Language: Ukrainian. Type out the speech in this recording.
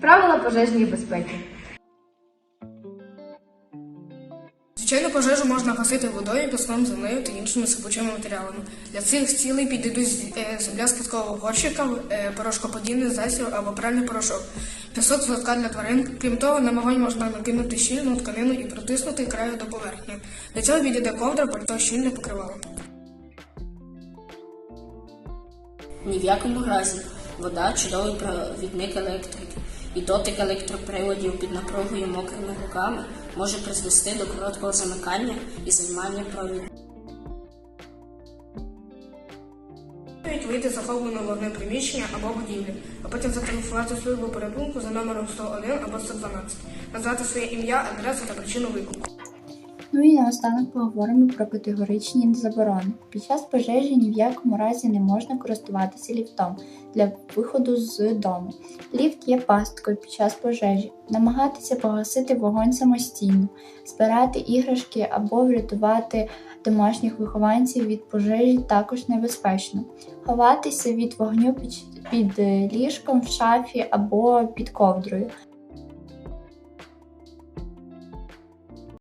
Правила пожежної безпеки. Звичайно, пожежу можна гасити водою, піском, землею та іншими сипучими матеріалами. Для цих цілей підійдуть е, земля з кісткового горщика, е, порошкоподібний засіб або пральний порошок, пісок з лотка для тварин. Крім того, на вогонь можна накинути щільну тканину і притиснути краю до поверхні. Для цього підійде ковдра, пальто щільне покривало. Ні в якому разі вода чудовий провідник електрики, і дотик електроприладів під напругою мокрими руками може призвести до короткого замикання і займання провід. Навіть вийти з захопленого вогнем приміщення або будівлі, а потім зателефонувати службу порятунку за номером 101 або 112, назвати своє ім'я, адресу та причину виклику. Ну і наостанок поговоримо про категоричні заборони. Під час пожежі ні в якому разі не можна користуватися ліфтом для виходу з дому. Ліфт є пасткою під час пожежі, намагатися погасити вогонь самостійно, збирати іграшки або врятувати домашніх вихованців від пожежі також небезпечно. Ховатися від вогню під, під е, ліжком в шафі або під ковдрою.